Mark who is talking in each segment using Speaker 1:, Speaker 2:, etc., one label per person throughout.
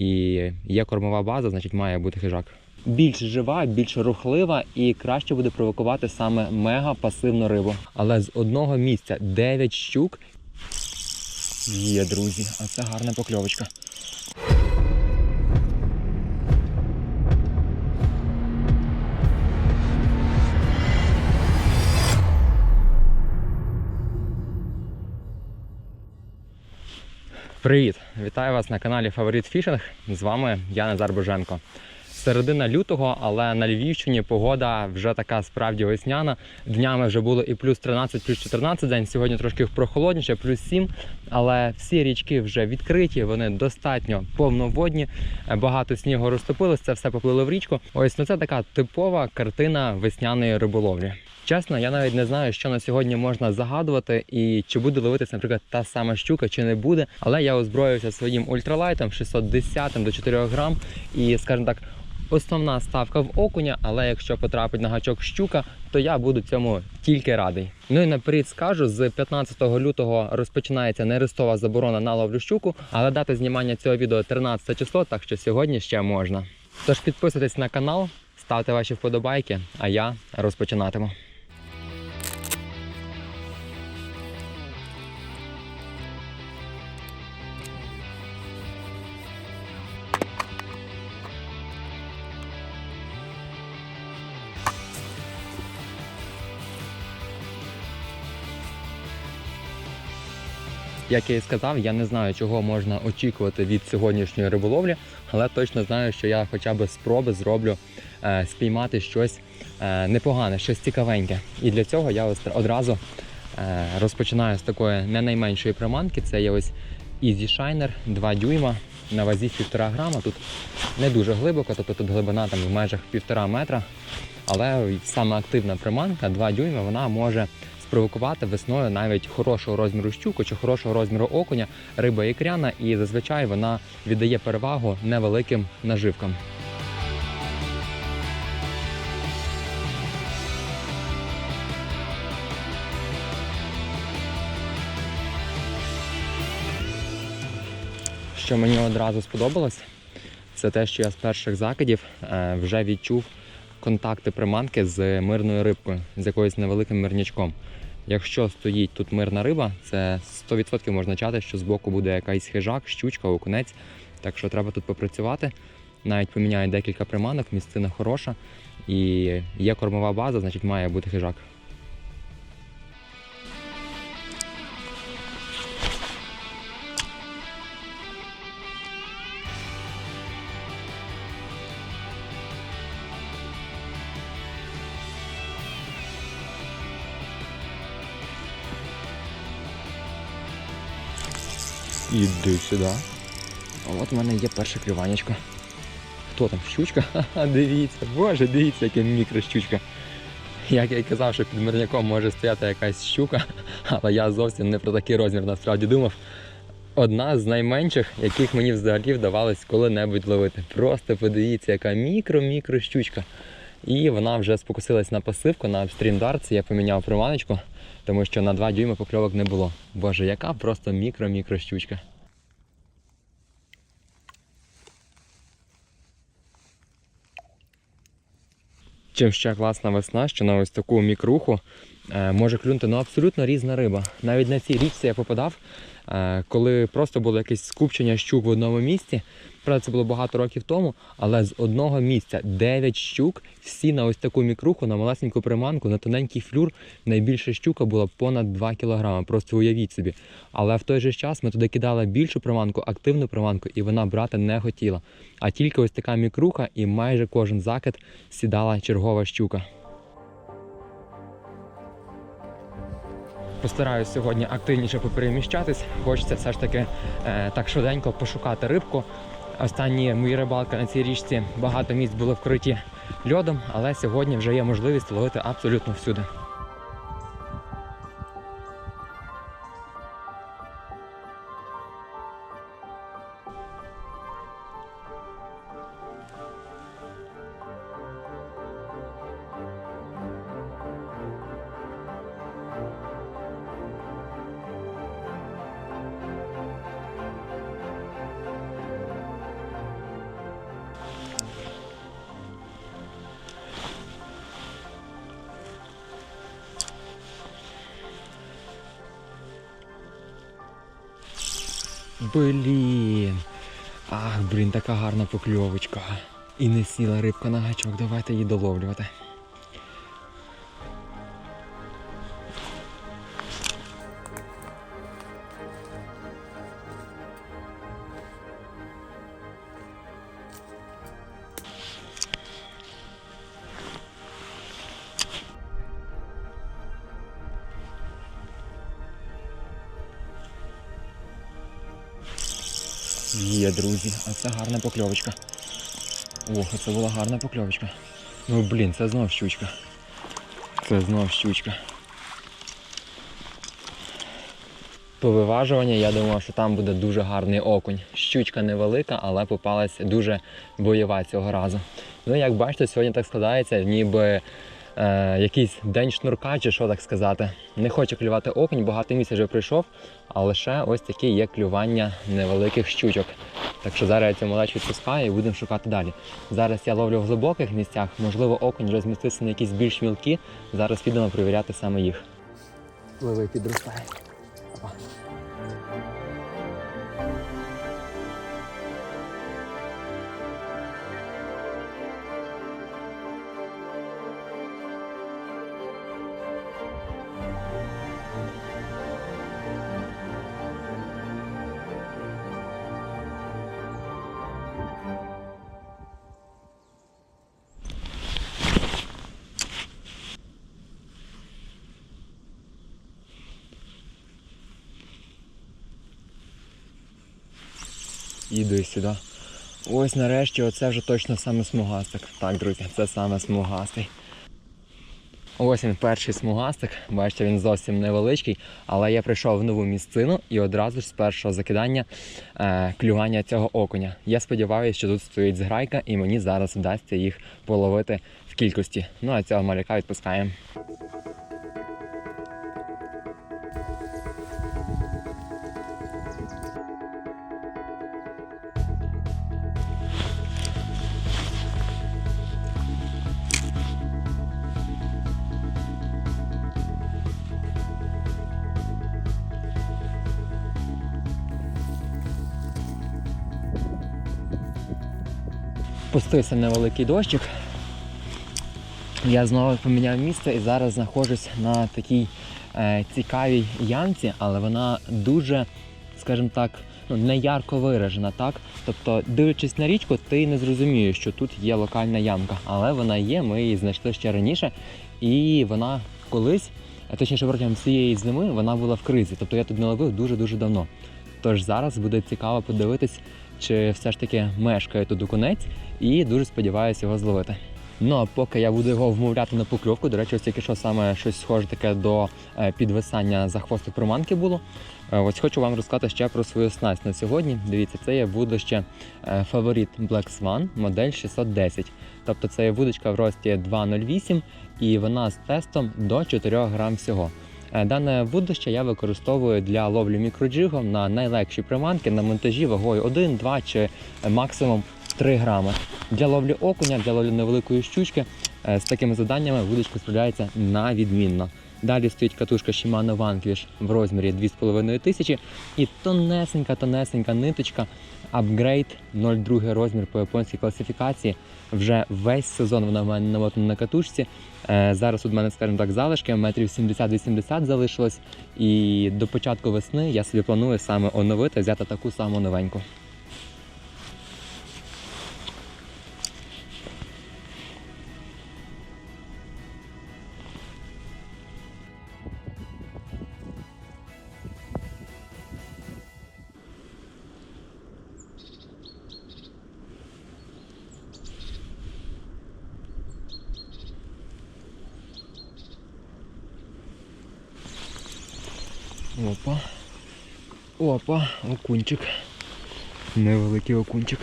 Speaker 1: і є кормова база, значить має бути хижак. Більш жива, більш рухлива і краще буде провокувати саме мега пасивну рибу. Але з одного місця 9 щук. Є, друзі, а це гарна покльовочка. Привіт! Вітаю вас на каналі Фаворит Фішинг. З вами я Назар Боженко. Середина лютого, але на Львівщині погода вже така справді весняна. Днями вже було і плюс 13, плюс 14 день. Сьогодні трошки прохолодніше, плюс 7. Але всі річки вже відкриті, вони достатньо повноводні. Багато снігу розтопилось, це все поплило в річку. Ось ну це така типова картина весняної риболовлі. Чесно, я навіть не знаю, що на сьогодні можна загадувати і чи буде ловитися, наприклад, та сама щука, чи не буде. Але я озброївся своїм ультралайтом 610 до 4 грам. І, скажімо так, основна ставка в окуня, але якщо потрапить на гачок щука, то я буду цьому тільки радий. Ну і наперед скажу, з 15 лютого розпочинається нерестова заборона на ловлю щуку, але дата знімання цього відео 13 число, так що сьогодні ще можна. Тож підписуйтесь на канал, ставте ваші вподобайки, а я розпочинатиму. Як я і сказав, я не знаю, чого можна очікувати від сьогоднішньої риболовлі, але точно знаю, що я хоча б спроби зроблю е, спіймати щось е, непогане, щось цікавеньке. І для цього я одразу е, розпочинаю з такої не найменшої приманки. Це є ось Easy Shiner 2 дюйма на вазі 1,5 грама. Тут не дуже глибоко, тобто тут глибина там в межах 1,5 метра. Але саме активна приманка 2 дюйма, вона може спровокувати весною навіть хорошого розміру щуку чи хорошого розміру окуня, риба ікряна, і зазвичай вона віддає перевагу невеликим наживкам. Що мені одразу сподобалось, це те, що я з перших закидів е, вже відчув контакти приманки з мирною рибкою, з якоюсь невеликим мирнячком. Якщо стоїть тут мирна риба, це 100% можна означати, що збоку буде якийсь хижак, щучка, окунець. Так що треба тут попрацювати. Навіть поміняю декілька приманок, місцина хороша. І є кормова база, значить має бути хижак. Іди сюди. А от в мене є перша клюванечка. Хто там? Щучка? Ха-ха, дивіться, боже, дивіться, яка мікрощучка. Як я й казав, що під мирняком може стояти якась щука, але я зовсім не про такий розмір насправді думав. Одна з найменших, яких мені взагалі вдавалось коли-небудь ловити. Просто подивіться, яка мікро-мікро щучка. І вона вже спокусилась на пасивку, на апстрім дарці. Я поміняв приманочку, тому що на 2 дюйми покльовок не було. Боже, яка просто мікро-мікро щучка. Чим ще класна весна, що на ось таку мікруху е, може клюнути ну, абсолютно різна риба. Навіть на цій річці я попадав, е, коли просто було якесь скупчення щук в одному місці. Правда, це було багато років тому, але з одного місця 9 щук, всі на ось таку мікруху, на малесеньку приманку, на тоненький флюр. Найбільша щука була понад 2 кг. Просто уявіть собі. Але в той же час ми туди кидали більшу приманку, активну приманку, і вона брати не хотіла. А тільки ось така мікруха, і майже кожен закид сідала чергова щука. Постараюсь сьогодні активніше попереміщатись. Хочеться все ж таки е, так швиденько пошукати рибку. Останні мої рибалки на цій річці багато місць було вкриті льодом, але сьогодні вже є можливість ловити абсолютно всюди. Блін. Ах, блін, така гарна покльовочка. І не сіла рибка на гачок, давайте її доловлювати. Є, друзі, а це гарна покльовочка. Ох, це була гарна покльовочка. Ну блін, це знов щучка. Це знов щучка. По виважуванню я думав, що там буде дуже гарний окунь. Щучка невелика, але попалась дуже бойова цього разу. Ну, як бачите, сьогодні так складається, ніби е, якийсь день шнурка, чи що так сказати. Не хоче клювати окунь, багато місяць вже пройшов, а лише ось такі є клювання невеликих щучок. Так що зараз я цю малечу відпускаю і будемо шукати далі. Зараз я ловлю в глибоких місцях, можливо, окунь розміститься на якісь більш мілкі. Зараз підемо перевіряти саме їх. Ливий підростає. Іду сюди. Ось нарешті оце вже точно саме смугастик. Так, друзі, це саме смугастий. Ось він перший смугастик. Бачите, він зовсім невеличкий, але я прийшов в нову місцину і одразу ж з першого закидання е, клювання цього окуня. Я сподіваюся, що тут стоїть зграйка і мені зараз вдасться їх половити в кількості. Ну а цього маляка відпускаємо. Пустився невеликий дощик. Я знову поміняв місце і зараз знаходжусь на такій е, цікавій ямці, але вона дуже, скажімо так, ну, не ярко виражена, так? Тобто, дивлячись на річку, ти не зрозумієш, що тут є локальна ямка, але вона є, ми її знайшли ще раніше, і вона колись, точніше протягом цієї зими, вона була в кризі. Тобто я тут не ловив дуже-дуже давно. Тож зараз буде цікаво подивитись, чи все ж таки мешкає тут окунець, і дуже сподіваюся його зловити. Ну а поки я буду його вмовляти на покльовку, до речі, ось тільки що саме щось схоже таке до е, підвисання за хвосту приманки було. Е, Ось хочу вам розказати ще про свою снасть на сьогодні. Дивіться, це є вудище е, фаворит Black Swan, модель 610. Тобто це є вудочка в рості 2,08 і вона з тестом до 4 грам всього. Е, Дане вудище я використовую для ловлі мікроджигом на найлегші приманки на монтажі вагою 1, 2 чи е, максимум 3 грами. Для ловлі окуня, для ловлі невеликої щучки е, з такими завданнями вудочка справляється на відмінно. Далі стоїть катушка Shimano Vanquish в розмірі 2500 і тонесенька, тонесенька ниточка Upgrade 0,2 розмір по японській класифікації. Вже весь сезон вона в мене намотана на катушці. Е, Зараз у мене, скажімо так, залишки метрів 70-80 залишилось. І до початку весни я собі планую саме оновити, взяти таку саму новеньку. Опа, окунчик. Невеликий окунчик.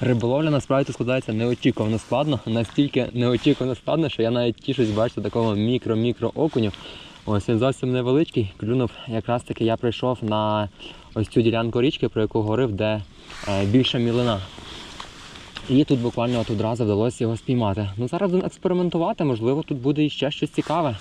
Speaker 1: Риболовля насправді складається неочікувано складно, настільки неочікувано складно, що я навіть тішусь бачити такого мікро-мікро окуню. Ось він зовсім невеличкий. Клюнув якраз таки я прийшов на ось цю ділянку річки, про яку говорив, де е, більша мілина. І тут буквально от одразу вдалося його спіймати. Ну зараз будемо експериментувати, можливо, тут буде іще щось цікаве.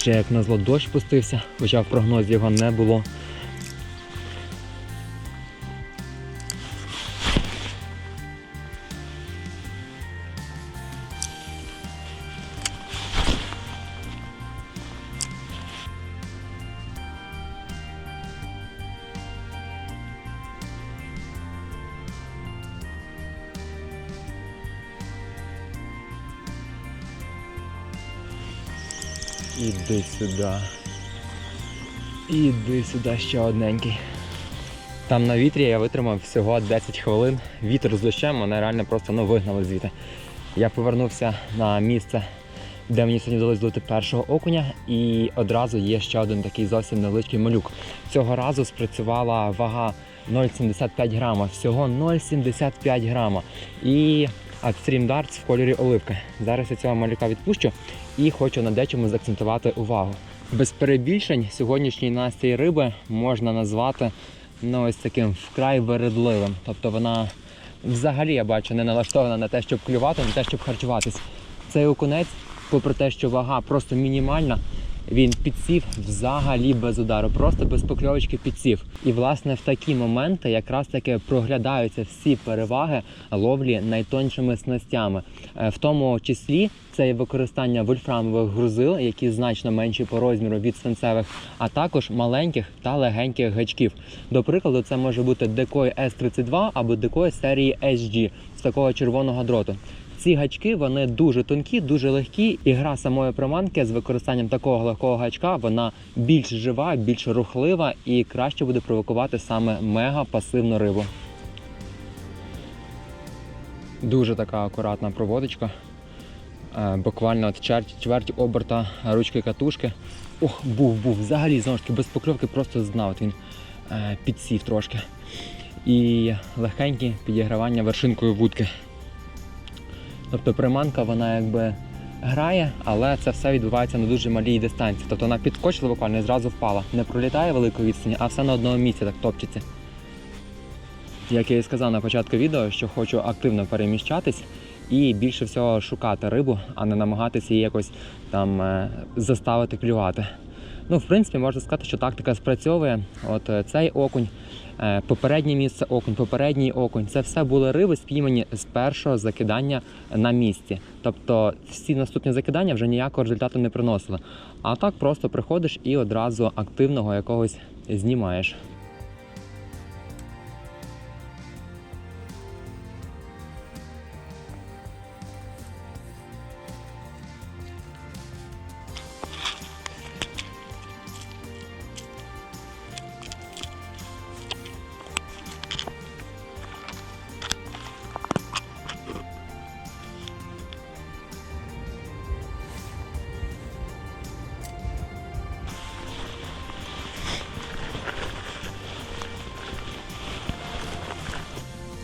Speaker 1: Ще як назло дощ пустився, хоча в прогнозі його не було. Іди сюди. Іди сюди ще одненький. Там на вітрі я витримав всього 10 хвилин. Вітер з дощем мене реально просто ну, вигнали звідти. Я повернувся на місце, де мені сьогодні вдалося зловити першого окуня, і одразу є ще один такий зовсім невеличкий малюк. Цього разу спрацювала вага 0,75 грама. Всього 0,75 грама. І Extreme Darts в кольорі оливки. Зараз я цього малюка відпущу і хочу на дечому заакцентувати увагу. Без перебільшень сьогоднішній настрій риби можна назвати ну, ось таким вкрай вередливим. Тобто вона взагалі я бачу не налаштована на те, щоб клювати, на те, щоб харчуватись. Цей окунець, попри те, що вага просто мінімальна, він підсів взагалі без удару, просто без покльовочки підсів. І власне в такі моменти якраз таки проглядаються всі переваги ловлі найтоншими снастями. Е, В тому числі це і використання вольфрамових грузил, які значно менші по розміру від свинцевих, а також маленьких та легеньких гачків. До прикладу, це може бути декой S32 або декой серії SG з такого червоного дроту. Ці гачки вони дуже тонкі, дуже легкі, і гра самої приманки з використанням такого легкого гачка вона більш жива, більш рухлива і краще буде провокувати саме мега пасивну рибу. Дуже така акуратна проводочка. Е, Буквально от чверть, чверть оберта ручки катушки. Ох, був, був. Взагалі знову ж таки без покльовки просто знав. От він е, підсів трошки. І легеньке підігравання вершинкою вудки. Тобто приманка вона якби грає, але це все відбувається на дуже малій дистанції. Тобто вона підскочила буквально і зразу впала. Не пролітає великої відстані, а все на одному місці так топчеться. Як я і сказав на початку відео, що хочу активно переміщатись і більше всього шукати рибу, а не намагатися її якось там е, заставити клювати. Ну, в принципі, можна сказати, що тактика спрацьовує. От е, цей окунь, попереднє місце окунь, попередній окунь це все були риби спіймані з першого закидання на місці. Тобто всі наступні закидання вже ніякого результату не приносили. А так просто приходиш і одразу активного якогось знімаєш.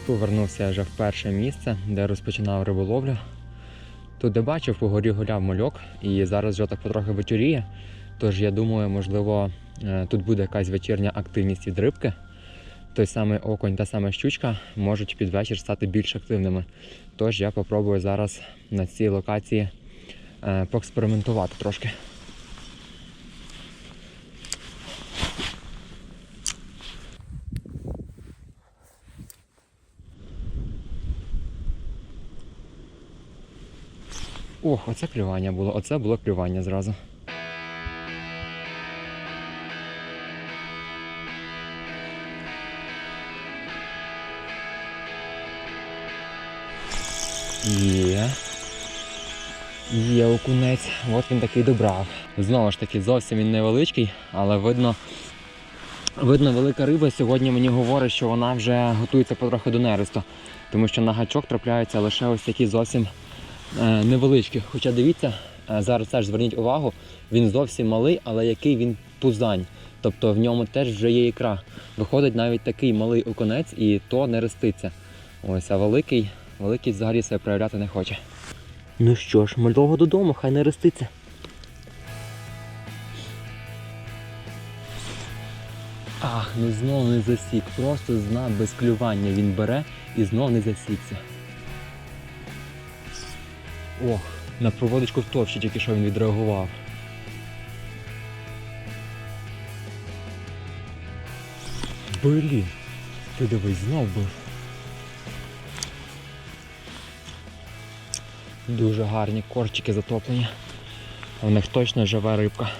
Speaker 1: Повернувся вже в перше місце, де розпочинав риболовлю. Тут де бачив, по горі гуляв мальок, і зараз вже так потрохи вечоріє. Тож я думаю, можливо, е, тут буде якась вечірня активність від рибки. Той самий окунь та сама щучка можуть під вечір стати більш активними. Тож я попробую зараз на цій локації е, поекспериментувати трошки. Ох, оце клювання було, оце було клювання зразу. Є. Є окунець, от він такий добрав. Знову ж таки, зовсім він невеличкий, але видно, видно, велика риба сьогодні мені говорить, що вона вже готується потрохи до нересту. Тому що на гачок трапляються лише ось такі зовсім е, невеличкі. Хоча дивіться, е, зараз теж зверніть увагу, він зовсім малий, але який він пузань. Тобто в ньому теж вже є ікра. Виходить навіть такий малий окунець і то не реститься. Ось, а великий, великий взагалі себе проявляти не хоче. Ну що ж, мальового додому, хай не реститься. Ах, ну знов не засік. Просто зна без клювання він бере і знов не засікся. О, на проводочку в тільки що він відреагував. Блін, ти дивись, знов би. Дуже гарні корчики затоплені. В них точно живе рибка.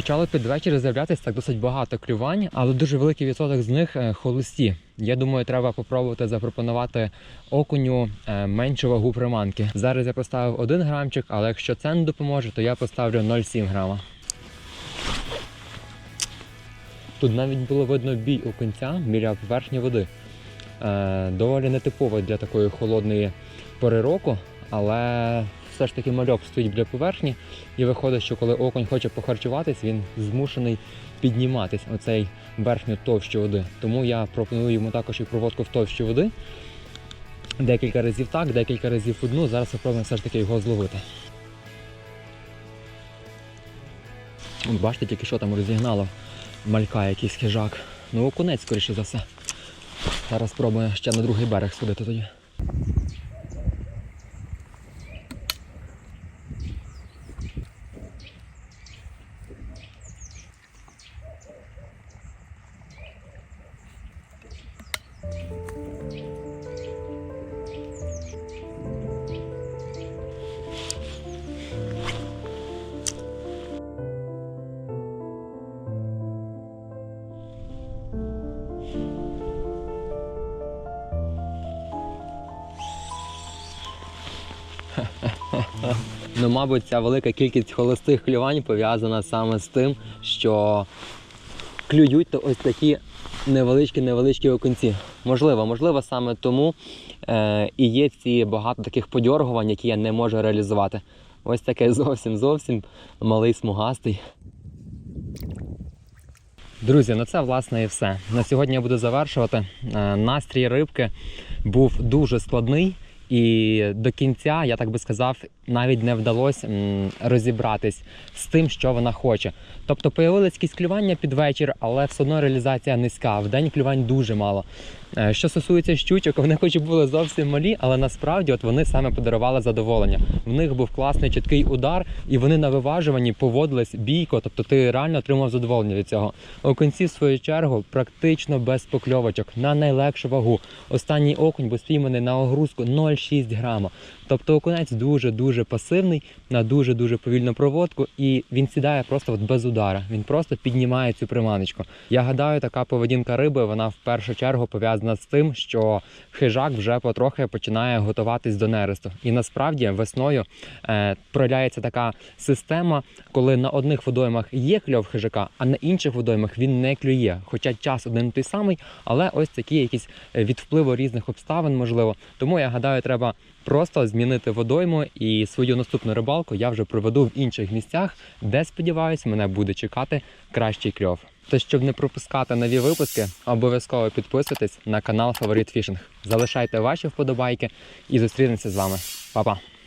Speaker 1: Почало під вечір з'являтися так досить багато клювань, але дуже великий відсоток з них е, холості. Я думаю, треба попробувати запропонувати окуню е, меншу вагу приманки. Зараз я поставив 1 грамчик, але якщо це не допоможе, то я поставлю 0,7 грама. Тут навіть було видно бій окунця біля поверхні води. Е, доволі нетипово для такої холодної пори року, але все ж таки мальок стоїть біля поверхні, і виходить, що коли окунь хоче похарчуватись, він змушений підніматись оцей верхню товщу води. Тому я пропоную йому також і проводку в товщі води. Декілька разів так, декілька разів в одну. Зараз спробуємо все ж таки його зловити. От бачите, тільки що там розігнало малька якийсь хижак. Ну, окунець, скоріше за все. Зараз спробую ще на другий берег сходити тоді. Мабуть, ця велика кількість холостих клювань пов'язана саме з тим, що клюють ось такі невеличкі-невеличкі окунці. Можливо, можливо, саме тому е, і є ці багато таких подьоргувань, які я не можу реалізувати. Ось таке зовсім зовсім малий смугастий. Друзі, ну це власне і все. На сьогодні я буду завершувати. Е, Настрій рибки був дуже складний, і до кінця, я так би сказав, навіть не вдалося розібратись з тим, що вона хоче. Тобто появились якісь клювання під вечір, але все одно реалізація низька. В день клювань дуже мало. Е, Що стосується щучок, вони хоч і були зовсім малі, але насправді от вони саме подарували задоволення. В них був класний чіткий удар, і вони на виважуванні поводились бійко. Тобто ти реально отримав задоволення від цього. Окунці, в свою чергу, практично без покльовочок на найлегшу вагу. Останній окунь був спійманий на огрузку 0,6 грама. Тобто окунець дуже дуже пасивний на дуже дуже повільну проводку, і він сідає просто от без удара. Він просто піднімає цю приманочку. Я гадаю, така поведінка риби вона в першу чергу пов'язана з тим, що хижак вже потрохи починає готуватись до нересту. І насправді весною е, проявляється така система, коли на одних водоймах є кльов хижака, а на інших водоймах він не клює. Хоча час один той самий, але ось такі якісь е, від впливу різних обставин, можливо. Тому я гадаю, треба просто змінити водойму і свою наступну рибалку я вже проведу в інших місцях, де сподіваюся, мене буде чекати кращий кльов. Тож, щоб не пропускати нові випуски, обов'язково підписуйтесь на канал Фаворит Фішинг. Залишайте ваші вподобайки і зустрінемося з вами. Па-па!